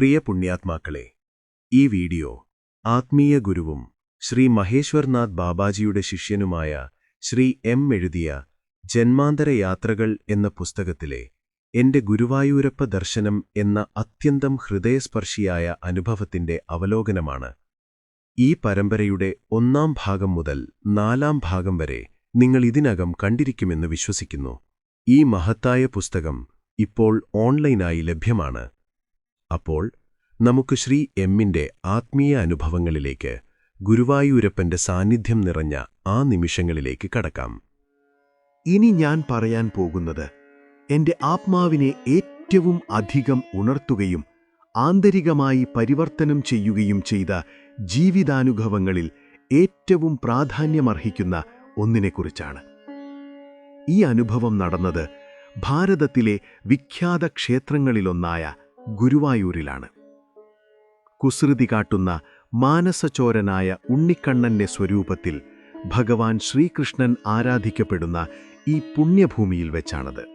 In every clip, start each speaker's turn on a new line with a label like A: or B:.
A: പ്രിയ പുണ്യാത്മാക്കളെ ഈ വീഡിയോ ആത്മീയ ഗുരുവും ശ്രീ മഹേശ്വർനാഥ് ബാബാജിയുടെ ശിഷ്യനുമായ ശ്രീ എം എഴുതിയ ജന്മാന്തര യാത്രകൾ എന്ന പുസ്തകത്തിലെ എന്റെ ഗുരുവായൂരപ്പ ദർശനം എന്ന അത്യന്തം ഹൃദയസ്പർശിയായ അനുഭവത്തിന്റെ അവലോകനമാണ്. ഈ പരമ്പരയുടെ ഒന്നാം ഭാഗം മുതൽ നാലാം ഭാഗം വരെ നിങ്ങൾ ഇതിനകം കണ്ടിരിക്കുമെന്ന് വിശ്വസിക്കുന്നു. ഈ മഹത്തായ പുസ്തകം ഇപ്പോൾ ഓൺലൈനായി ലഭ്യമാണ്. അപ്പോൾ നമുക്ക് ശ്രീ എമ്മിന്റെ ആത്മീയ അനുഭവങ്ങളിലേക്ക് ഗുരുവായൂരപ്പന്റെ സാന്നിധ്യം നിറഞ്ഞ ആ നിമിഷങ്ങളിലേക്ക് കടക്കാം.
B: ഇനി ഞാൻ പറയാൻ പോകുന്നത് എന്റെ ആത്മാവിനെ ഏറ്റവും അധികം ഉണർത്തുകയും ആന്തരികമായി പരിവർത്തനം ചെയ്യുകയും ചെയ്ത ജീവിതാനുഭവങ്ങളിൽ ഏറ്റവും പ്രാധാന്യമർഹിക്കുന്ന ഒന്നിനെക്കുറിച്ചാണ്. ഈ അനുഭവം നടന്നത് ഭാരതത്തിലെ വിഖ്യാത ക്ഷേത്രങ്ങളിലൊന്നായ ഗുരുവായൂരിലാണ്. കുസൃതി കാട്ടുന്ന മാനസചോരനായ ഉണ്ണിക്കണ്ണന്റെ സ്വരൂപത്തിൽ ഭഗവാൻ ശ്രീകൃഷ്ണൻ ആരാധിക്കപ്പെടുന്ന ഈ പുണ്യഭൂമിയിൽ വെച്ചാണത്.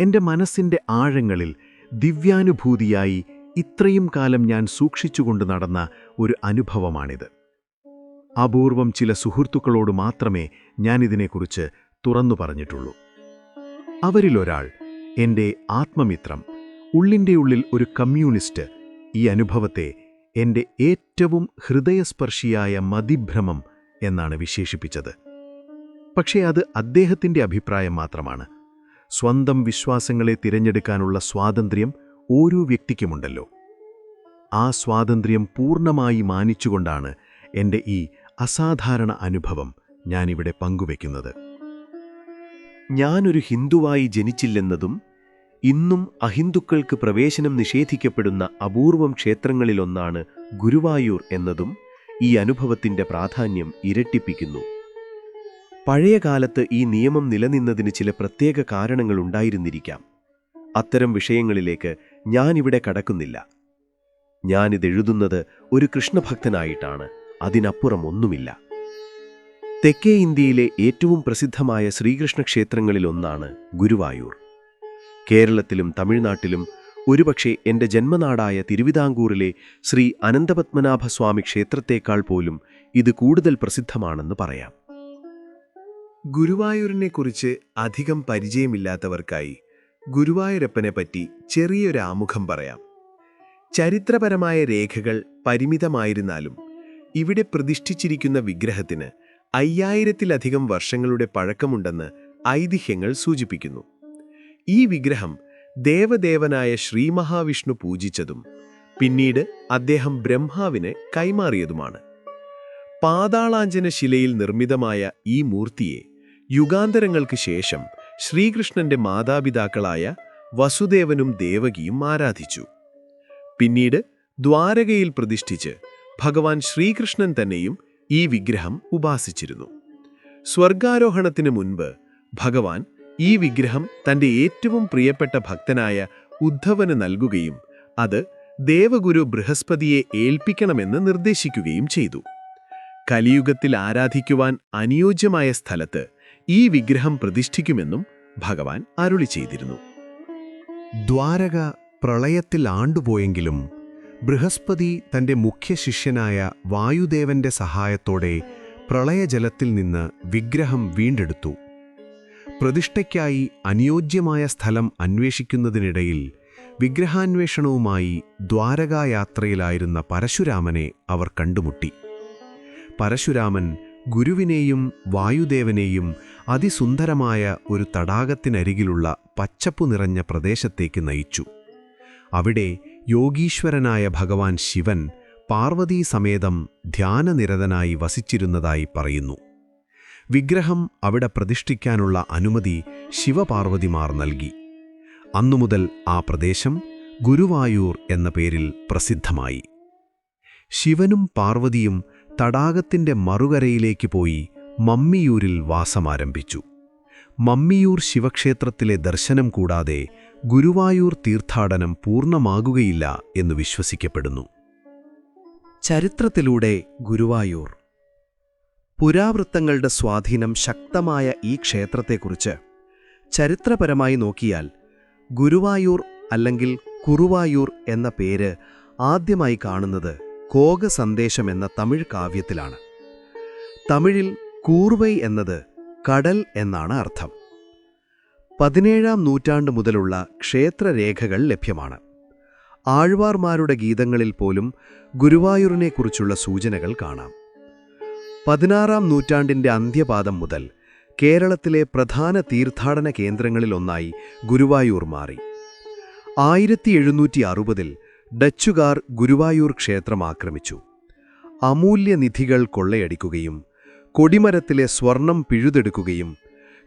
B: എന്റെ മനസ്സിന്റെ ആഴങ്ങളിൽ ദിവ്യാനുഭൂതിയായി ഇത്രയും കാലം ഞാൻ സൂക്ഷിച്ചുകൊണ്ട് നടന്ന ഒരു അനുഭവമാണിത്. അപൂർവം ചില സുഹൃത്തുക്കളോട് മാത്രമേ ഞാനിതിനെക്കുറിച്ച് തുറന്നു പറഞ്ഞിട്ടുള്ളൂ. അവരിലൊരാൾ എന്റെ ആത്മമിത്രം ഉള്ളിന്റെ ഉള്ളിൽ ഒരു കമ്മ്യൂണിസ്റ്റ് ഈ അനുഭവത്തെ എന്റെ ഏറ്റവും ഹൃദയസ്പർശിയായ മതിഭ്രമം എന്നാണ് വിശേഷിപ്പിച്ചത്. പക്ഷേ അത് അദ്ദേഹത്തിന്റെ അഭിപ്രായം മാത്രമാണ്. സ്വന്തം വിശ്വാസങ്ങളെ തിരഞ്ഞെടുക്കാനുള്ള സ്വാതന്ത്ര്യം ഓരോ വ്യക്തിക്കുമുണ്ടല്ലോ. ആ സ്വാതന്ത്ര്യം പൂർണമായി മാനിച്ചുകൊണ്ടാണ് എന്റെ ഈ അസാധാരണ അനുഭവം ഞാനിവിടെ പങ്കുവെക്കുന്നത്.
C: ഞാനൊരു ഹിന്ദുവായി ജനിച്ചില്ലെന്നതും ഇന്നും അഹിന്ദുക്കൾക്ക് പ്രവേശനം നിഷേധിക്കപ്പെടുന്ന അപൂർവം ക്ഷേത്രങ്ങളിലൊന്നാണ് ഗുരുവായൂർ എന്നതും ഈ അനുഭവത്തിന്റെ പ്രാധാന്യം ഇരട്ടിപ്പിക്കുന്നു. പഴയ കാലത്ത് ഈ നിയമം നിലനിന്നതിന് ചില പ്രത്യേക കാരണങ്ങൾ കാരണങ്ങളുണ്ടായിരുന്നിരിക്കാം അത്തരം വിഷയങ്ങളിലേക്ക് ഞാനിവിടെ കടക്കുന്നില്ല. ഞാനിതെഴുതുന്നത് ഒരു കൃഷ്ണഭക്തനായിട്ടാണ് അതിനപ്പുറം ഒന്നുമില്ല. തെക്കേ ഇന്ത്യയിലെ ഏറ്റവും പ്രസിദ്ധമായ ശ്രീകൃഷ്ണ ക്ഷേത്രങ്ങളിലൊന്നാണ് ഗുരുവായൂർ. കേരളത്തിലും തമിഴ്നാട്ടിലും ഒരുപക്ഷെ എന്റെ ജന്മനാടായ തിരുവിതാംകൂറിലെ ശ്രീ അനന്തപത്മനാഭസ്വാമി ക്ഷേത്രത്തേക്കാൾ പോലും ഇത് കൂടുതൽ പ്രസിദ്ധമാണെന്ന് പറയാം.
A: ഗുരുവായൂരിനെക്കുറിച്ച് അധികം പരിചയമില്ലാത്തവർക്കായി ഗുരുവായൂരപ്പനെ പറ്റി ചെറിയൊരു ആമുഖം പറയാം. ചരിത്രപരമായ രേഖകൾ പരിമിതമായിരുന്നാലും ഇവിടെ പ്രതിഷ്ഠിച്ചിരിക്കുന്ന വിഗ്രഹത്തിന് അയ്യായിരത്തിലധികം വർഷങ്ങളുടെ പഴക്കമുണ്ടെന്ന് ഐതിഹ്യങ്ങൾ സൂചിപ്പിക്കുന്നു. ഈ വിഗ്രഹം ദേവദേവനായ ശ്രീ മഹാവിഷ്ണു പൂജിച്ചതും പിന്നീട് അദ്ദേഹം ബ്രഹ്മാവിന് കൈമാറിയതുമാണ്. പാതാളാഞ്ജന ശിലയിൽ നിർമ്മിതമായ ഈ മൂർത്തിയെ യുഗാന്തരങ്ങൾക്ക് ശേഷം ശ്രീകൃഷ്ണന്റെ മാതാപിതാക്കളായ വസുദേവനും ദേവകിയും ആരാധിച്ചു. പിന്നീട് ദ്വാരകയിൽ പ്രതിഷ്ഠിച്ച് ഭഗവാൻ ശ്രീകൃഷ്ണൻ തന്നെയും ഈ വിഗ്രഹം ഉപാസിച്ചിരുന്നു. സ്വർഗാരോഹണത്തിന് മുൻപ് ഭഗവാൻ ഈ വിഗ്രഹം തന്റെ ഏറ്റവും പ്രിയപ്പെട്ട ഭക്തനായ ഉദ്ധവന് നൽകുകയും അത് ദേവഗുരു ബൃഹസ്പതിയെ ഏൽപ്പിക്കണമെന്ന് നിർദ്ദേശിക്കുകയും ചെയ്തു. കലിയുഗത്തിൽ ആരാധിക്കുവാൻ അനുയോജ്യമായ സ്ഥലത്ത് ഈ വിഗ്രഹം പ്രതിഷ്ഠിക്കുമെന്നും ഭഗവാൻ അരുളി ചെയ്തിരുന്നു.
B: ദ്വാരക പ്രളയത്തിൽ ആണ്ടുപോയെങ്കിലും ബൃഹസ്പതി തന്റെ മുഖ്യ ശിഷ്യനായ വായുദേവന്റെ സഹായത്തോടെ പ്രളയജലത്തിൽ നിന്ന് വിഗ്രഹം വീണ്ടെടുത്തു. പ്രതിഷ്ഠയ്ക്കായി അനുയോജ്യമായ സ്ഥലം അന്വേഷിക്കുന്നതിനിടയിൽ വിഗ്രഹാന്വേഷണവുമായി ദ്വാരകായാത്രയിലായിരുന്ന പരശുരാമനെ അവർ കണ്ടുമുട്ടി. പരശുരാമൻ ഗുരുവിനെയും വായുദേവനെയും അതിസുന്ദരമായ ഒരു തടാകത്തിനരികിലുള്ള പച്ചപ്പു നിറഞ്ഞ പ്രദേശത്തേക്ക് നയിച്ചു. അവിടെ യോഗീശ്വരനായ ഭഗവാൻ ശിവൻ പാർവതീസമേതം ധ്യാനനിരതനായി വസിച്ചിരുന്നതായി പറയുന്നു. വിഗ്രഹം അവിടെ പ്രതിഷ്ഠിക്കാനുള്ള അനുമതി ശിവപാർവതിമാർ നൽകി. അന്നുമുതൽ ആ പ്രദേശം ഗുരുവായൂർ എന്ന പേരിൽ പ്രസിദ്ധമായി. ശിവനും പാർവതിയും തടാകത്തിന്റെ മറുകരയിലേക്ക് പോയി മമ്മിയൂരിൽ വാസമാരംഭിച്ചു. മമ്മിയൂർ ശിവക്ഷേത്രത്തിലെ ദർശനം കൂടാതെ ഗുരുവായൂർ തീർത്ഥാടനം പൂർണമാകുകയില്ല എന്ന് വിശ്വസിക്കപ്പെടുന്നു.
C: ചരിത്രത്തിലൂടെ ഗുരുവായൂർ പുരാവൃത്തങ്ങളുടെ സ്വാധീനം ശക്തമായ ഈ ക്ഷേത്രത്തെക്കുറിച്ച് ചരിത്രപരമായി നോക്കിയാൽ ഗുരുവായൂർ അല്ലെങ്കിൽ കുറുവായൂർ എന്ന പേര് ആദ്യമായി കാണുന്നത് കോക സന്ദേശം എന്ന തമിഴ് കാവ്യത്തിലാണ്. തമിഴിൽ കൂർവൈ എന്നത് കടൽ എന്നാണ് അർത്ഥം. പതിനേഴാം നൂറ്റാണ്ട് മുതലുള്ള ക്ഷേത്രരേഖകൾ ലഭ്യമാണ്. ആഴ്വാർമാരുടെ ഗീതങ്ങളിൽ പോലും ഗുരുവായൂരിനെക്കുറിച്ചുള്ള സൂചനകൾ കാണാം. പതിനാറാം നൂറ്റാണ്ടിന്റെ അന്ത്യപാദം മുതൽ കേരളത്തിലെ പ്രധാന തീർത്ഥാടന കേന്ദ്രങ്ങളിലൊന്നായി ഗുരുവായൂർ മാറി. ആയിരത്തി എഴുന്നൂറ്റി അറുപതിൽ ഡച്ചുകാർ ഗുരുവായൂർ ക്ഷേത്രം ആക്രമിച്ചു. അമൂല്യനിധികൾ കൊള്ളയടിക്കുകയും കൊടിമരത്തിലെ സ്വർണം പിഴുതെടുക്കുകയും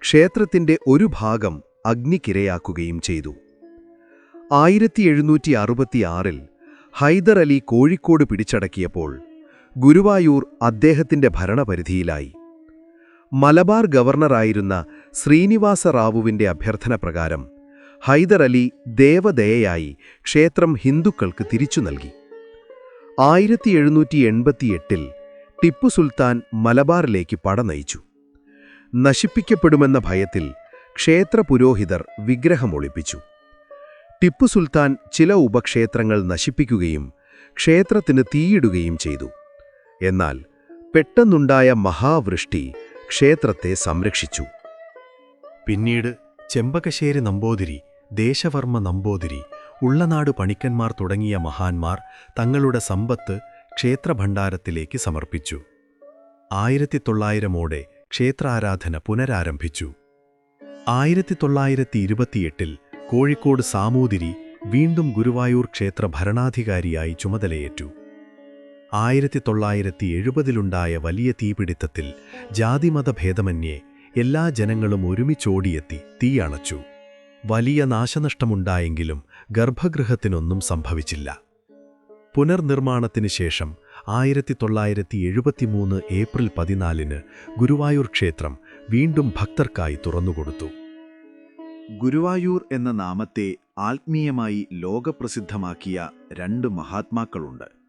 C: ക്ഷേത്രത്തിന്റെ ഒരു ഭാഗം അഗ്നിക്കിരയാക്കുകയും ചെയ്തു. ആയിരത്തി എഴുന്നൂറ്റി അറുപത്തിയാറിൽ ഹൈദർ അലി കോഴിക്കോട് പിടിച്ചടക്കിയപ്പോൾ ഗുരുവായൂർ അദ്ദേഹത്തിന്റെ ഭരണപരിധിയിലായി. മലബാർ ഗവർണറായിരുന്ന ശ്രീനിവാസ റാവുവിന്റെ അഭ്യർത്ഥന പ്രകാരം ഹൈദർ അലി ദേവദയയായി ക്ഷേത്രം ഹിന്ദുക്കൾക്ക് തിരിച്ചു നൽകി. ആയിരത്തി എഴുന്നൂറ്റി എൺപത്തിയെട്ടിൽ ടിപ്പു സുൽത്താൻ മലബാറിലേക്ക് പട നയിച്ചു. നശിപ്പിക്കപ്പെടുമെന്ന ഭയത്തിൽ ക്ഷേത്ര പുരോഹിതർ വിഗ്രഹമൊളിപ്പിച്ചു. ടിപ്പു സുൽത്താൻ ചില ഉപക്ഷേത്രങ്ങൾ നശിപ്പിക്കുകയും ക്ഷേത്രത്തിന് തീയിടുകയും ചെയ്തു. എന്നാൽ പെട്ടെന്നുണ്ടായ മഹാവൃഷ്ടി ക്ഷേത്രത്തെ സംരക്ഷിച്ചു.
B: പിന്നീട് ചെമ്പകശ്ശേരി നമ്പൂതിരി ദേശവർമ്മ നമ്പൂതിരി ഉള്ളനാട് പണിക്കന്മാർ തുടങ്ങിയ മഹാന്മാർ തങ്ങളുടെ സമ്പത്ത് ക്ഷേത്രഭണ്ഡാരത്തിലേക്ക് സമർപ്പിച്ചു. ആയിരത്തി തൊള്ളായിരമോടെ ക്ഷേത്രാരാധന പുനരാരംഭിച്ചു. ആയിരത്തി തൊള്ളായിരത്തി ഇരുപത്തിയെട്ടിൽ കോഴിക്കോട് സാമൂതിരി വീണ്ടും ഗുരുവായൂർ ക്ഷേത്ര ഭരണാധികാരിയായി ചുമതലയേറ്റു. ആയിരത്തി തൊള്ളായിരത്തി എഴുപതിലുണ്ടായ വലിയ തീപിടിത്തത്തിൽ ജാതിമതഭേദമന്യേ എല്ലാ ജനങ്ങളും ഒരുമിച്ചോടിയെത്തി തീയണച്ചു. വലിയ നാശനഷ്ടമുണ്ടായെങ്കിലും ഗർഭഗൃഹത്തിനൊന്നും സംഭവിച്ചില്ല. പുനർനിർമ്മാണത്തിന് ശേഷം ആയിരത്തി തൊള്ളായിരത്തി എഴുപത്തിമൂന്ന് ഏപ്രിൽ പതിനാലിന് ഗുരുവായൂർ ക്ഷേത്രം വീണ്ടും ഭക്തർക്കായി തുറന്നുകൊടുത്തു.
D: ഗുരുവായൂർ എന്ന നാമത്തെ ആത്മീയമായി ലോകപ്രസിദ്ധമാക്കിയ രണ്ട് മഹാത്മാക്കളുണ്ട്.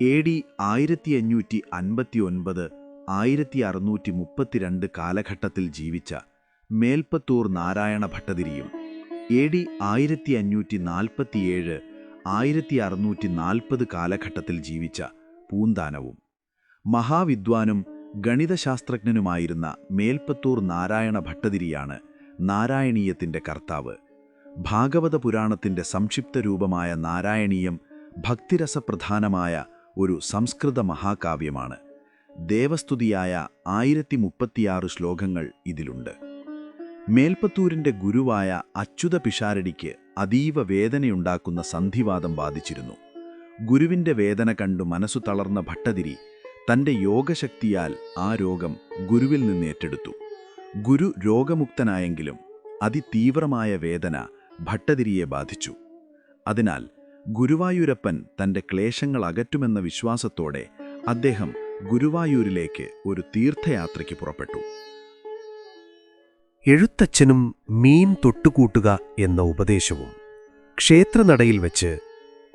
D: എ ഡി ആയിരത്തി അഞ്ഞൂറ്റി അൻപത്തി ഒൻപത് ആയിരത്തി അറുന്നൂറ്റി മുപ്പത്തിരണ്ട് കാലഘട്ടത്തിൽ ജീവിച്ച മേൽപ്പത്തൂർ നാരായണ ഭട്ടതിരിയും എ ഡി ആയിരത്തി അഞ്ഞൂറ്റി നാൽപ്പത്തിയേഴ് ആയിരത്തി അറുന്നൂറ്റി നാൽപ്പത് കാലഘട്ടത്തിൽ ജീവിച്ച പൂന്താനവും മഹാവിദ്വാനും ഗണിതശാസ്ത്രജ്ഞനുമായിരുന്ന മേൽപ്പത്തൂർ നാരായണ ഭട്ടതിരിയാണ് നാരായണീയത്തിന്റെ കർത്താവ്. ഭാഗവത പുരാണത്തിന്റെ സംക്ഷിപ്ത രൂപമായ നാരായണീയം ഭക്തിരസപ്രധാനമായ ഒരു സംസ്കൃത മഹാകാവ്യമാണ്. ദേവസ്തുതിയായ ആയിരത്തി മുപ്പത്തിയാറ് ശ്ലോകങ്ങൾ ഇതിലുണ്ട്. മേൽപ്പത്തൂരിന്റെ ഗുരുവായ അച്യുത പിഷാരടിക്ക് അതീവ വേദനയുണ്ടാക്കുന്ന സന്ധിവാദം ബാധിച്ചിരുന്നു. ഗുരുവിന്റെ വേദന കണ്ടു മനസ്സു തളർന്ന ഭട്ടതിരി തന്റെ യോഗശക്തിയാൽ ആ രോഗം ഗുരുവിൽ നിന്ന് ഏറ്റെടുത്തു. ഗുരു രോഗമുക്തനായെങ്കിലും അതിതീവ്രമായ വേദന ഭട്ടതിരിയെ ബാധിച്ചു. അതിനാൽ ഗുരുവായൂരപ്പൻ തന്റെ ക്ലേശങ്ങൾ അകറ്റുമെന്ന വിശ്വാസത്തോടെ അദ്ദേഹം ഗുരുവായൂരിലേക്ക് ഒരു തീർത്ഥയാത്രയ്ക്ക് പുറപ്പെട്ടു.
C: എഴുത്തച്ഛനും മീൻ തൊട്ടുകൂട്ടുക എന്ന ഉപദേശവും ക്ഷേത്രനടയിൽ വെച്ച്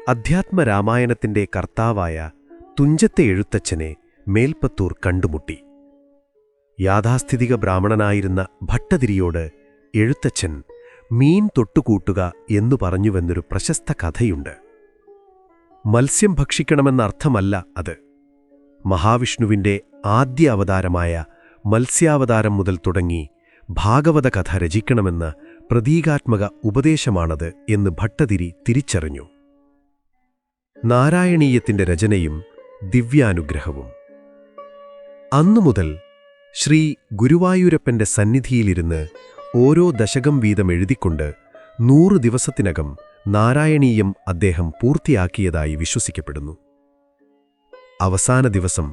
C: അധ്യാത്മരാമായണത്തിന്റെ കർത്താവായ തുഞ്ചത്തെ എഴുത്തച്ഛനെ മേൽപ്പത്തൂർ കണ്ടുമുട്ടി. യാഥാസ്ഥിതിക ബ്രാഹ്മണനായിരുന്ന ഭട്ടതിരിയോട് എഴുത്തച്ഛൻ മീൻ തൊട്ടുകൂട്ടുക എന്നു പറഞ്ഞുവെന്നൊരു പ്രശസ്ത കഥയുണ്ട്. മത്സ്യം ഭക്ഷിക്കണമെന്നർത്ഥമല്ല അത്. മഹാവിഷ്ണുവിന്റെ ആദ്യ അവതാരമായ മത്സ്യാവതാരം മുതൽ തുടങ്ങി ഭാഗവത കഥ രചിക്കണമെന്ന പ്രതീകാത്മക ഉപദേശമാണത് എന്ന് ഭട്ടതിരി തിരിച്ചറിഞ്ഞു. നാരായണീയത്തിന്റെ രചനയും ദിവ്യാനുഗ്രഹവും. അന്നുമുതൽ ശ്രീ ഗുരുവായൂരപ്പന്റെ സന്നിധിയിലിരുന്ന് ഓരോ ദശകം വീതം എഴുതിക്കൊണ്ട് നൂറു ദിവസത്തിനകം നാരായണീയം അദ്ദേഹം പൂർത്തിയാക്കിയതായി വിശ്വസിക്കപ്പെടുന്നു. അവസാന ദിവസം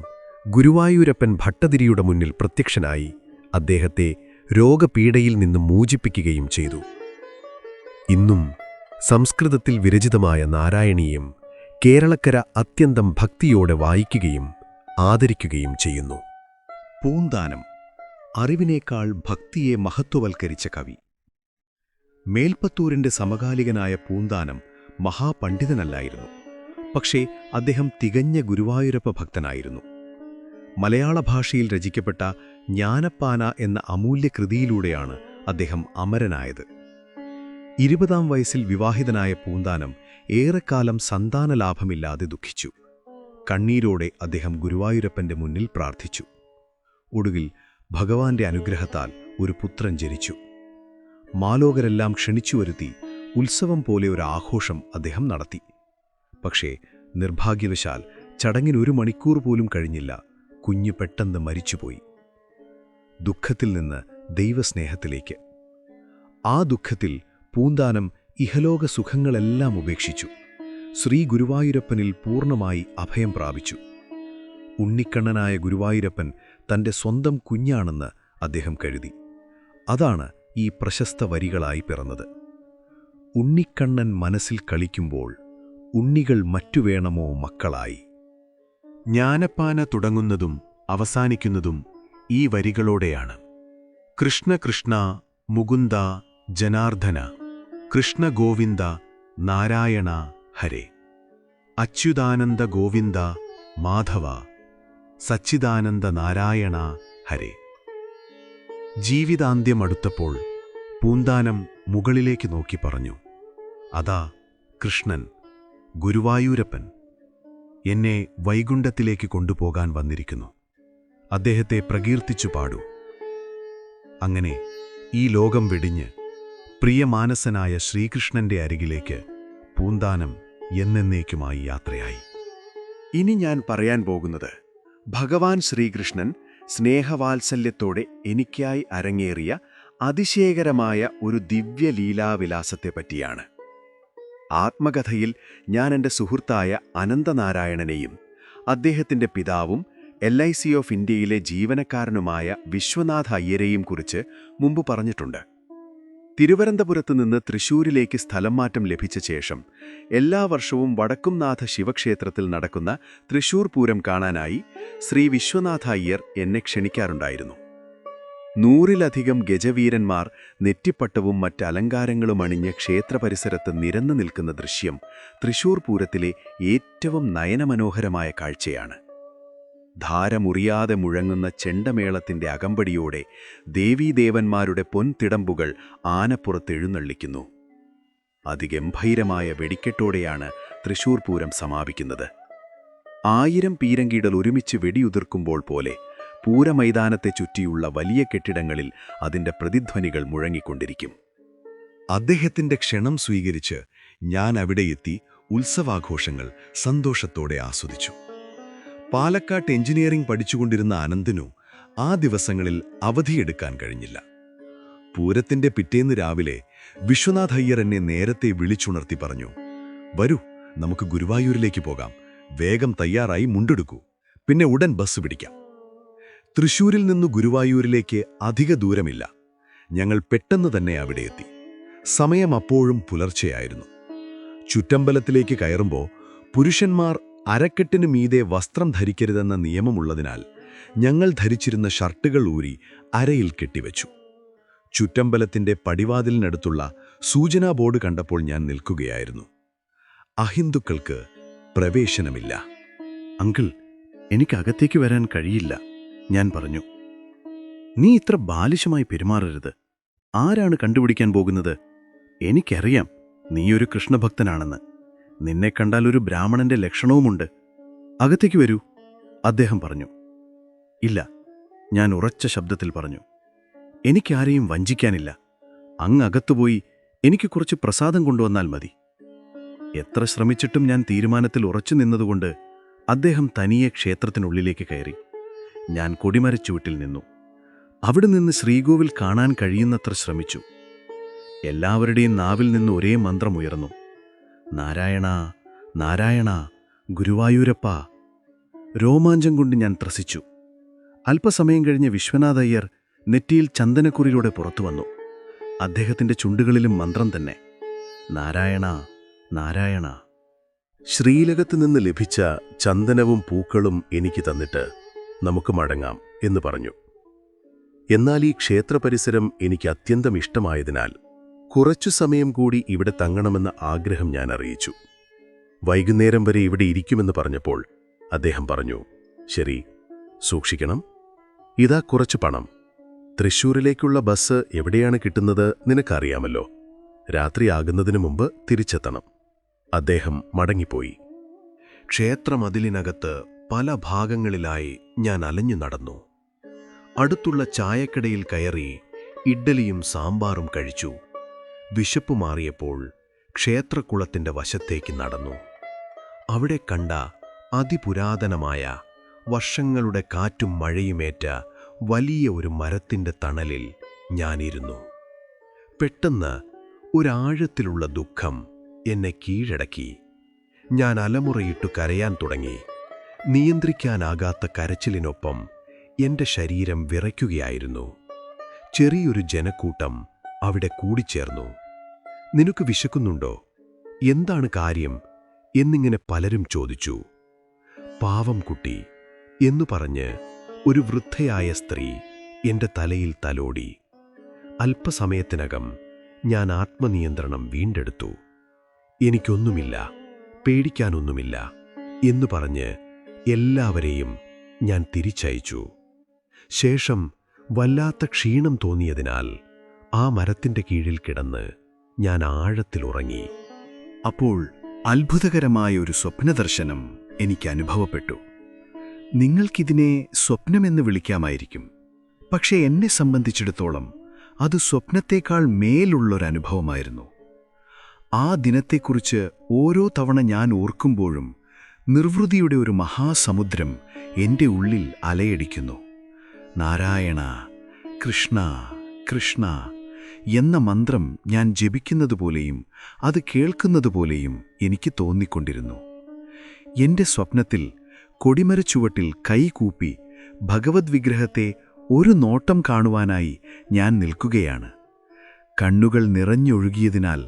C: ഗുരുവായൂരപ്പൻ ഭട്ടതിരിയുടെ മുന്നിൽ പ്രത്യക്ഷനായി അദ്ദേഹത്തെ രോഗപീഡയിൽ നിന്ന് മോചിപ്പിക്കുകയും ചെയ്തു. ഇന്നും സംസ്കൃതത്തിൽ വിരചിതമായ നാരായണീയം കേരളക്കര അത്യന്തം ഭക്തിയോടെ വായിക്കുകയും ആദരിക്കുകയും ചെയ്യുന്നു.
B: പൂന്താനം അറിവിനേക്കാൾ ഭക്തിയെ മഹത്വവൽക്കരിച്ച കവി. മേൽപ്പത്തൂരിന്റെ സമകാലികനായ പൂന്താനം മഹാപണ്ഡിതനല്ലായിരുന്നു. പക്ഷേ അദ്ദേഹം തികഞ്ഞ ഗുരുവായൂരപ്പ ഭക്തനായിരുന്നു. മലയാള ഭാഷയിൽ രചിക്കപ്പെട്ട ജ്ഞാനപ്പാന എന്ന അമൂല്യ കൃതിയിലൂടെയാണ് അദ്ദേഹം അമരനായത്. ഇരുപതാം വയസ്സിൽ വിവാഹിതനായ പൂന്താനം ഏറെക്കാലം സന്താനലാഭമില്ലാതെ ദുഃഖിച്ചു. കണ്ണീരോടെ അദ്ദേഹം ഗുരുവായൂരപ്പന്റെ മുന്നിൽ പ്രാർത്ഥിച്ചു. ഒടുവിൽ ഭഗവാന്റെ അനുഗ്രഹത്താൽ ഒരു പുത്രൻ ജനിച്ചു. മാലോകരെല്ലാം ക്ഷണിച്ചു വരുത്തി ഉത്സവം പോലെ ഒരു ആഘോഷം അദ്ദേഹം നടത്തി. പക്ഷേ നിർഭാഗ്യവശാൽ ചടങ്ങിന് ഒരു മണിക്കൂർ പോലും കഴിഞ്ഞില്ല. കുഞ്ഞു പെട്ടെന്ന് മരിച്ചുപോയി. ദുഃഖത്തിൽ നിന്ന് ദൈവസ്നേഹത്തിലേക്ക്. ആ ദുഃഖത്തിൽ പൂന്താനം ഇഹലോക സുഖങ്ങളെല്ലാം ഉപേക്ഷിച്ചു. ശ്രീ ഗുരുവായൂരപ്പനിൽ പൂർണമായി അഭയം പ്രാപിച്ചു. ഉണ്ണിക്കണ്ണനായ ഗുരുവായൂരപ്പൻ തന്റെ സ്വന്തം കുഞ്ഞാണെന്ന് അദ്ദേഹം കരുതി. അതാണ് ഈ പ്രശസ്ത വരികളായി പിറന്നത്. ഉണ്ണിക്കണ്ണൻ മനസ്സിൽ കളിക്കുമ്പോൾ ഉണ്ണികൾ മറ്റു വേണമോ മക്കളായി.
A: ജ്ഞാനപ്പാന തുടങ്ങുന്നതും അവസാനിക്കുന്നതും ഈ വരികളോടെയാണ്. കൃഷ്ണ കൃഷ്ണ മുകുന്ദ ജനാർദ്ദന കൃഷ്ണ ഗോവിന്ദ നാരായണ ഹരേ. അച്യുതാനന്ദ ഗോവിന്ദ മാധവ സച്ചിദാനന്ദ നാരായണ ഹരേ. ജീവിതാന്ത്യം അടുത്തപ്പോൾ പൂന്താനം മുകളിലേക്ക് നോക്കി പറഞ്ഞു അതാ കൃഷ്ണൻ ഗുരുവായൂരപ്പൻ എന്നെ വൈകുണ്ഠത്തിലേക്ക് കൊണ്ടുപോകാൻ വന്നിരിക്കുന്നു. അദ്ദേഹത്തെ പ്രകീർത്തിച്ചു പാടൂ. അങ്ങനെ ഈ ലോകം വെടിഞ്ഞ് പ്രിയമാനസനായ ശ്രീകൃഷ്ണന്റെ അരികിലേക്ക് പൂന്താനം എന്നേക്കുമായി യാത്രയായി.
D: ഇനി ഞാൻ പറയാൻ പോകുന്നത് ഭഗവാൻ ശ്രീകൃഷ്ണൻ സ്നേഹവാത്സല്യത്തോടെ എനിക്കായി അരങ്ങേറിയ അതിശയകരമായ ഒരു ദിവ്യലീലാവിലാസത്തെപ്പറ്റിയാണ്. ആത്മകഥയിൽ ഞാൻ എന്റെ സുഹൃത്തായ അനന്തനാരായണനെയും അദ്ദേഹത്തിന്റെ പിതാവും എൽ ഐ സി ഓഫ് ഇന്ത്യയിലെ ജീവനക്കാരനുമായ വിശ്വനാഥ അയ്യരെയും കുറിച്ച് മുമ്പ് പറഞ്ഞിട്ടുണ്ട്. തിരുവനന്തപുരത്ത് നിന്ന് തൃശൂരിലേക്ക് സ്ഥലം മാറ്റം ലഭിച്ച ശേഷം എല്ലാ വർഷവും വടക്കുംനാഥ ശിവക്ഷേത്രത്തിൽ നടക്കുന്ന തൃശൂർ പൂരം കാണാനായി ശ്രീ വിശ്വനാഥ അയ്യർ എന്നെ ക്ഷണിക്കാറുണ്ടായിരുന്നു. നൂറിലധികം ഗജവീരന്മാർ നെറ്റിപ്പട്ടവും മറ്റ് അലങ്കാരങ്ങളും ക്ഷേത്ര പരിസരത്ത് നിരന്നു നിൽക്കുന്ന ദൃശ്യം തൃശൂർ പൂരത്തിലെ ഏറ്റവും നയനമനോഹരമായ കാഴ്ചയാണ്. ധാരമുറിയാതെ മുഴങ്ങുന്ന ചെണ്ടമേളത്തിന്റെ അകമ്പടിയോടെ ദേവീദേവന്മാരുടെ പൊൻതിടമ്പുകൾ ആനപ്പുറത്ത് എഴുന്നള്ളിക്കുന്നു. അതിഗംഭീരമായ വെടിക്കെട്ടോടെയാണ് തൃശൂർ പൂരം സമാപിക്കുന്നത്. ആയിരം പീരങ്കിടൽ ഒരുമിച്ച് വെടിയുതിർക്കുമ്പോൾ പോലെ പൂരമൈതാനത്തെ ചുറ്റിയുള്ള വലിയ കെട്ടിടങ്ങളിൽ അതിന്റെ പ്രതിധ്വനികൾ മുഴങ്ങിക്കൊണ്ടിരിക്കും.
B: അദ്ദേഹത്തിന്റെ ക്ഷണം സ്വീകരിച്ച് ഞാൻ അവിടെ എത്തി ഉത്സവാഘോഷങ്ങൾ സന്തോഷത്തോടെ ആസ്വദിച്ചു. പാലക്കാട്ട് എഞ്ചിനീയറിംഗ് പഠിച്ചുകൊണ്ടിരുന്ന അനന്തിനു ആ ദിവസങ്ങളിൽ അവധിയെടുക്കാൻ കഴിഞ്ഞില്ല. പൂരത്തിന്റെ പിറ്റേന്ന് രാവിലെ വിശ്വനാഥ് അയ്യർ എന്നെ നേരത്തെ വിളിച്ചുണർത്തി പറഞ്ഞു വരൂ നമുക്ക് ഗുരുവായൂരിലേക്ക് പോകാം. വേഗം തയ്യാറായി മുണ്ടെടുക്കൂ. പിന്നെ ഉടൻ ബസ് പിടിക്കാം. തൃശൂരിൽ നിന്ന് ഗുരുവായൂരിലേക്ക് അധിക ദൂരമില്ല. ഞങ്ങൾ പെട്ടെന്ന് തന്നെ അവിടെ എത്തി. സമയം അപ്പോഴും പുലർച്ചെയായിരുന്നു. ചുറ്റമ്പലത്തിലേക്ക് കയറുമ്പോൾ പുരുഷന്മാർ അരക്കെട്ടിന് മീതെ വസ്ത്രം ധരിക്കരുതെന്ന നിയമമുള്ളതിനാൽ ഞങ്ങൾ ധരിച്ചിരുന്ന ഷർട്ടുകൾ ഊരി അരയിൽ കെട്ടിവെച്ചു. ചുറ്റമ്പലത്തിന്റെ പടിവാതിലിനടുത്തുള്ള സൂചനാ ബോർഡ് കണ്ടപ്പോൾ ഞാൻ നിൽക്കുകയായിരുന്നു. അഹിന്ദുക്കൾക്ക് പ്രവേശനമില്ല.
D: അങ്കിൾ എനിക്കകത്തേക്ക് വരാൻ കഴിയില്ല ഞാൻ പറഞ്ഞു. നീ ഇത്ര ബാലിശമായി പെരുമാറരുത്. ആരാണ് കണ്ടുപിടിക്കാൻ പോകുന്നത്? എനിക്കറിയാം നീയൊരു കൃഷ്ണഭക്തനാണെന്ന്. നിന്നെ കണ്ടാൽ ഒരു ബ്രാഹ്മണന്റെ ലക്ഷണവുമുണ്ട്. അകത്തേക്ക് വരൂ അദ്ദേഹം പറഞ്ഞു. ഇല്ല ഞാൻ ഉറച്ച ശബ്ദത്തിൽ പറഞ്ഞു. എനിക്കാരെയും വഞ്ചിക്കാനില്ല. അങ്ങകത്തുപോയി എനിക്ക് കുറച്ച് പ്രസാദം കൊണ്ടുവന്നാൽ മതി. എത്ര ശ്രമിച്ചിട്ടും ഞാൻ തീരുമാനത്തിൽ ഉറച്ചു നിന്നതുകൊണ്ട് അദ്ദേഹം തനിയെ ക്ഷേത്രത്തിനുള്ളിലേക്ക് കയറി. ഞാൻ കൊടിമരച്ചുവട്ടിൽ നിന്നു. അവിടെ നിന്ന് ശ്രീകോവിൽ കാണാൻ കഴിയുന്നത്ര ശ്രമിച്ചു. എല്ലാവരുടെയും നാവിൽ നിന്ന് ഒരേ മന്ത്രം മന്ത്രമുയർന്നു. നാരായണ നാരായണ ഗുരുവായൂരപ്പ. രോമാഞ്ചം കൊണ്ട് ഞാൻ ത്രസിച്ചു. അല്പസമയം കഴിഞ്ഞ് വിശ്വനാഥ അയ്യർ നെറ്റിയിൽ ചന്ദനക്കുറിയിലൂടെ പുറത്തു വന്നു. അദ്ദേഹത്തിന്റെ ചുണ്ടുകളിലും മന്ത്രം തന്നെ. നാരായണ നാരായണ.
C: ശ്രീലകത്ത് നിന്ന് ലഭിച്ച ചന്ദനവും പൂക്കളും എനിക്ക് തന്നിട്ട് നമുക്ക് മടങ്ങാം എന്ന് പറഞ്ഞു. എന്നാൽ ഈ ക്ഷേത്രപരിസരം എനിക്ക് അത്യന്തം ഇഷ്ടമായതിനാൽ കുറച്ചു സമയം കൂടി ഇവിടെ തങ്ങണമെന്ന ആഗ്രഹം ഞാൻ അറിയിച്ചു. വൈകുന്നേരം വരെ ഇവിടെ ഇരിക്കുമെന്ന് പറഞ്ഞപ്പോൾ അദ്ദേഹം പറഞ്ഞു ശരി സൂക്ഷിക്കണം. ഇതാ കുറച്ച് പണം. തൃശൂരിലേക്കുള്ള ബസ് എവിടെയാണ് കിട്ടുന്നത് നിനക്കറിയാമല്ലോ. രാത്രിയാകുന്നതിനു മുമ്പ് തിരിച്ചെത്തണം. അദ്ദേഹം മടങ്ങിപ്പോയി.
A: ക്ഷേത്രമതിലിനകത്ത് പല ഭാഗങ്ങളിലായി ഞാൻ അലഞ്ഞു നടന്നു. അടുത്തുള്ള ചായക്കടയിൽ കയറി ഇഡ്ഡലിയും സാമ്പാറും കഴിച്ചു. വിശപ്പ് മാറിയപ്പോൾ ക്ഷേത്രക്കുളത്തിന്റെ വശത്തേക്ക് നടന്നു. അവിടെ കണ്ട അതിപുരാതനമായ വർഷങ്ങളുടെ കാറ്റും മഴയുമേറ്റ വലിയ ഒരു മരത്തിന്റെ തണലിൽ ഞാനിരുന്നു. പെട്ടെന്ന് ഒരാഴത്തിലുള്ള ദുഃഖം എന്നെ കീഴടക്കി. ഞാൻ അലമുറയിട്ടു കരയാൻ തുടങ്ങി. നിയന്ത്രിക്കാനാകാത്ത കരച്ചിലിനൊപ്പം എന്റെ ശരീരം വിറയ്ക്കുകയായിരുന്നു. ചെറിയൊരു ജനക്കൂട്ടം അവിടെ കൂടിച്ചേർന്നു. നിനക്ക് വിശക്കുന്നുണ്ടോ? എന്താണ് കാര്യം? എന്നിങ്ങനെ പലരും ചോദിച്ചു. പാവം കുട്ടി എന്നു പറഞ്ഞ് ഒരു വൃദ്ധയായ സ്ത്രീ എന്റെ തലയിൽ തലോടി. അല്പസമയത്തിനകം ഞാൻ ആത്മനിയന്ത്രണം വീണ്ടെടുത്തു. എനിക്കൊന്നുമില്ല പേടിക്കാനൊന്നുമില്ല എന്നു പറഞ്ഞ് എല്ലാവരെയും ഞാൻ തിരിച്ചയച്ചു. ശേഷം വല്ലാത്ത ക്ഷീണം തോന്നിയതിനാൽ ആ മരത്തിന്റെ കീഴിൽ കിടന്ന് ഞാൻ ആഴത്തിലുറങ്ങി.
D: അപ്പോൾ അത്ഭുതകരമായ ഒരു സ്വപ്നദർശനം എനിക്ക് അനുഭവപ്പെട്ടു. നിങ്ങൾക്കിതിനെ സ്വപ്നമെന്ന് വിളിക്കാമായിരിക്കും. പക്ഷേ എന്നെ സംബന്ധിച്ചിടത്തോളം അത് സ്വപ്നത്തേക്കാൾ മേലുള്ളൊരനുഭവമായിരുന്നു. ആ ദിനത്തെക്കുറിച്ച് ഓരോ തവണ ഞാൻ ഓർക്കുമ്പോഴും നിർവൃതിയുടെ ഒരു മഹാസമുദ്രം എന്റെ ഉള്ളിൽ അലയടിക്കുന്നു. നാരായണ കൃഷ്ണ കൃഷ്ണ എന്ന മന്ത്രം ഞാൻ ജപിക്കുന്നതുപോലെയും അത് കേൾക്കുന്നതുപോലെയും എനിക്ക് തോന്നിക്കൊണ്ടിരുന്നു. എന്റെ സ്വപ്നത്തിൽ കൊടിമരച്ചുവട്ടിൽ കൈകൂപ്പി ഭഗവത് വിഗ്രഹത്തെ ഒരു നോട്ടം കാണുവാനായി ഞാൻ നിൽക്കുകയാണ്. കണ്ണുകൾ നിറഞ്ഞൊഴുകിയതിനാൽ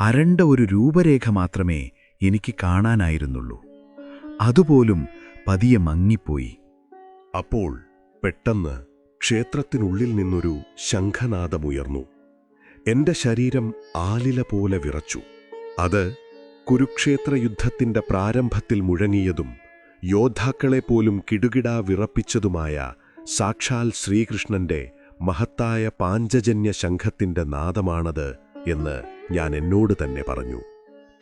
D: അരണ്ട ഒരു രൂപരേഖ മാത്രമേ എനിക്ക് കാണാനായിരുന്നുള്ളൂ. അതുപോലും പതിയെ മങ്ങിപ്പോയി.
A: അപ്പോൾ പെട്ടെന്ന് ക്ഷേത്രത്തിനുള്ളിൽ നിന്നൊരു ശംഖനാദമുയർന്നു. എന്റെ ശരീരം ആലില പോലെ വിറച്ചു. അത് കുരുക്ഷേത്ര യുദ്ധത്തിന്റെ പ്രാരംഭത്തിൽ മുഴങ്ങിയതും യോദ്ധാക്കളെ പോലും കിടുകിടാ വിറപ്പിച്ചതുമായ സാക്ഷാൽ ശ്രീകൃഷ്ണന്റെ മഹത്തായ പാഞ്ചജന്യ ശംഖത്തിന്റെ നാദമാണത് എന്ന് ഞാൻ എന്നോട് തന്നെ പറഞ്ഞു.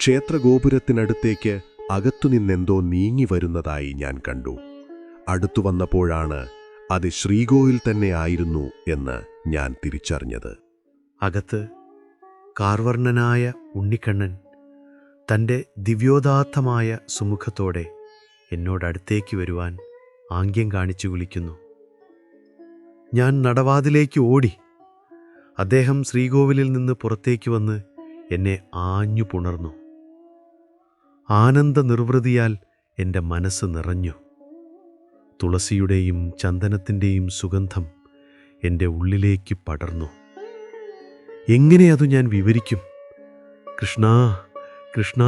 A: ക്ഷേത്രഗോപുരത്തിനടുത്തേക്ക് അകത്തുനിന്നെന്തോ നീങ്ങി വരുന്നതായി ഞാൻ കണ്ടു. അടുത്തു വന്നപ്പോഴാണ് അത് ശ്രീകോയിൽ തന്നെയായിരുന്നു എന്ന് ഞാൻ തിരിച്ചറിഞ്ഞത്.
E: അകത്ത് കാർവർണനായ ഉണ്ണിക്കണ്ണൻ തന്റെ ദിവ്യോദാത്തമായ സുമുഖത്തോടെ എന്നോടടുത്തേക്ക് വരുവാൻ ആംഗ്യം കാണിച്ചു വിളിക്കുന്നു. ഞാൻ നടവാതിലേക്ക് ഓടി. അദ്ദേഹം ശ്രീകോവിലിൽ നിന്ന് പുറത്തേക്ക് വന്ന് എന്നെ ആഞ്ഞു പുണർന്നു. ആനന്ദ നിർവൃതിയാൽ എന്റെ മനസ്സ് നിറഞ്ഞു. തുളസിയുടെയും ചന്ദനത്തിന്റെയും സുഗന്ധം എന്റെ ഉള്ളിലേക്ക് പടർന്നു. എങ്ങനെ അതു ഞാൻ വിവരിക്കും? കൃഷ്ണ കൃഷ്ണ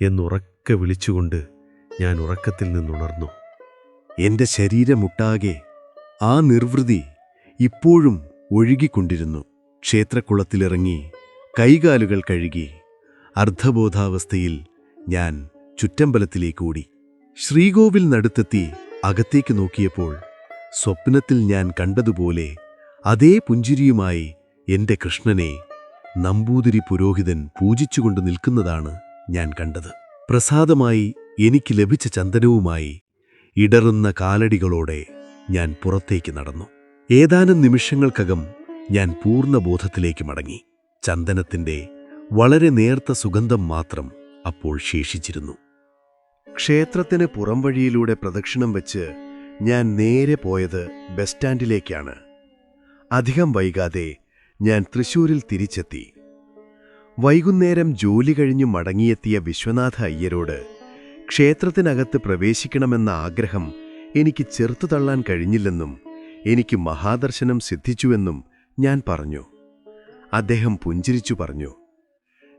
E: എന്നുറക്കെ വിളിച്ചുകൊണ്ട് ഞാൻ ഉറക്കത്തിൽ നിന്നുണർന്നു.
A: എന്റെ ശരീരമുട്ടാകെ ആ നിർവൃതി ഇപ്പോഴും ഒഴുകിക്കൊണ്ടിരുന്നു. ക്ഷേത്രക്കുളത്തിലിറങ്ങി കൈകാലുകൾ കഴുകി അർദ്ധബോധാവസ്ഥയിൽ ഞാൻ ചുറ്റമ്പലത്തിലേക്ക് ഓടി ശ്രീകോവിൽ നടുത്തെത്തി അകത്തേക്ക് നോക്കിയപ്പോൾ സ്വപ്നത്തിൽ ഞാൻ കണ്ടതുപോലെ അതേ പുഞ്ചിരിയുമായി എന്റെ കൃഷ്ണനെ നമ്പൂതിരി പുരോഹിതൻ പൂജിച്ചുകൊണ്ട് നിൽക്കുന്നതാണ് ഞാൻ കണ്ടത്. പ്രസാദമായി എനിക്ക് ലഭിച്ച ചന്ദനവുമായി ഇടറുന്ന കാലടികളോടെ ഞാൻ പുറത്തേക്ക് നടന്നു. ഏതാനും നിമിഷങ്ങൾക്കകം ഞാൻ പൂർണ ബോധത്തിലേക്ക് മടങ്ങി. ചന്ദനത്തിന്റെ വളരെ നേർത്ത സുഗന്ധം മാത്രം അപ്പോൾ ശേഷിച്ചിരുന്നു. ക്ഷേത്രത്തിന് പുറം വഴിയിലൂടെ പ്രദക്ഷിണം വെച്ച് ഞാൻ നേരെ പോയത് ബസ് സ്റ്റാൻഡിലേക്കാണ്. അധികം വൈകാതെ ഞാൻ തൃശൂരിൽ തിരിച്ചെത്തി. വൈകുന്നേരം ജോലി കഴിഞ്ഞു മടങ്ങിയെത്തിയ വിശ്വനാഥ അയ്യരോട് ക്ഷേത്രത്തിനകത്ത് പ്രവേശിക്കണമെന്ന ആഗ്രഹം എനിക്ക് ചെറുത്തു തള്ളാൻ കഴിഞ്ഞില്ലെന്നും എനിക്ക് മഹാദർശനം സിദ്ധിച്ചുവെന്നും ഞാൻ പറഞ്ഞു. അദ്ദേഹം പുഞ്ചിരിച്ചു പറഞ്ഞു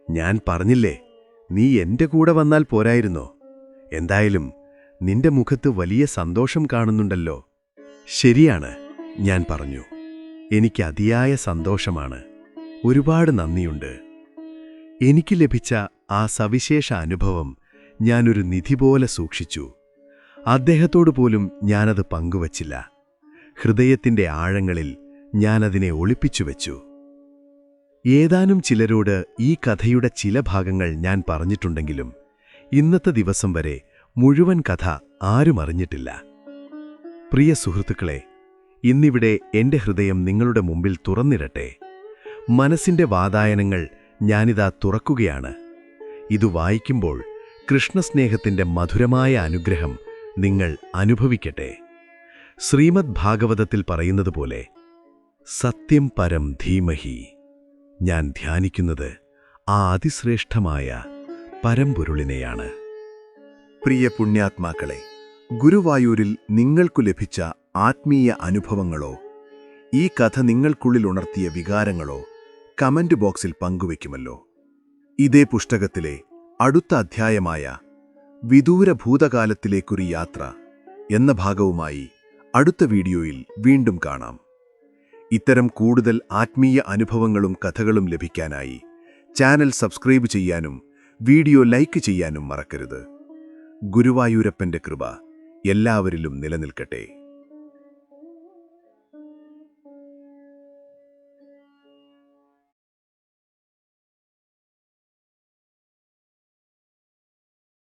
A: ഞാൻ പറഞ്ഞില്ലേ നീ എന്റെ കൂടെ വന്നാൽ പോരായിരുന്നോ? എന്തായാലും നിന്റെ മുഖത്ത് വലിയ സന്തോഷം കാണുന്നുണ്ടല്ലോ. ശരിയാണ് ഞാൻ പറഞ്ഞു. എനിക്ക് അതിയായ സന്തോഷമാണ്. ഒരുപാട് നന്ദിയുണ്ട്. എനിക്ക് ലഭിച്ച ആ സവിശേഷ അനുഭവം ഞാനൊരു നിധി പോലെ സൂക്ഷിച്ചു. അദ്ദേഹത്തോടു പോലും ഞാനത് പങ്കുവച്ചില്ല. ഹൃദയത്തിന്റെ ആഴങ്ങളിൽ ഞാനതിനെ ഒളിപ്പിച്ചു വെച്ചു.
C: ഏതാനും ചിലരോട് ഈ കഥയുടെ ചില ഭാഗങ്ങൾ ഞാൻ പറഞ്ഞിട്ടുണ്ടെങ്കിലും ഇന്നത്തെ ദിവസം വരെ മുഴുവൻ കഥ ആരും അറിഞ്ഞിട്ടില്ല. പ്രിയ സുഹൃത്തുക്കളെ ഇന്നിവിടെ എന്റെ ഹൃദയം നിങ്ങളുടെ മുമ്പിൽ തുറന്നിരട്ടെ മനസ്സിന്റെ വാതായനങ്ങൾ ഞാനിതാ തുറക്കുകയാണ്. ഇത് വായിക്കുമ്പോൾ കൃഷ്ണസ്നേഹത്തിന്റെ മധുരമായ അനുഗ്രഹം നിങ്ങൾ അനുഭവിക്കട്ടെ. ശ്രീമദ് ഭാഗവതത്തിൽ പറയുന്നത് പോലെ സത്യം പരം ധീമഹി. ഞാൻ ധ്യാനിക്കുന്നത് ആ അതിശ്രേഷ്ഠമായ പരമ്പൊരുളിനെയാണ്.
D: പ്രിയ പുണ്യാത്മാക്കളെ ഗുരുവായൂരിൽ നിങ്ങൾക്കു ലഭിച്ച ആത്മീയ അനുഭവങ്ങളോ ഈ കഥ നിങ്ങൾക്കുള്ളിൽ ഉണർത്തിയ വികാരങ്ങളോ കമന്റ് ബോക്സിൽ പങ്കുവയ്ക്കുമല്ലോ. ഇതേ പുസ്തകത്തിലെ അടുത്ത അധ്യായമായ വിദൂര ഭൂതകാലത്തിലേക്കൊരു യാത്ര എന്ന ഭാഗവുമായി അടുത്ത വീഡിയോയിൽ വീണ്ടും കാണാം. ഇത്തരം കൂടുതൽ ആത്മീയ അനുഭവങ്ങളും കഥകളും ലഭിക്കാനായി ചാനൽ സബ്സ്ക്രൈബ് ചെയ്യാനും വീഡിയോ ലൈക്ക് ചെയ്യാനും മറക്കരുത്. ഗുരുവായൂരപ്പന്റെ കൃപ എല്ലാവരിലും നിലനിൽക്കട്ടെ.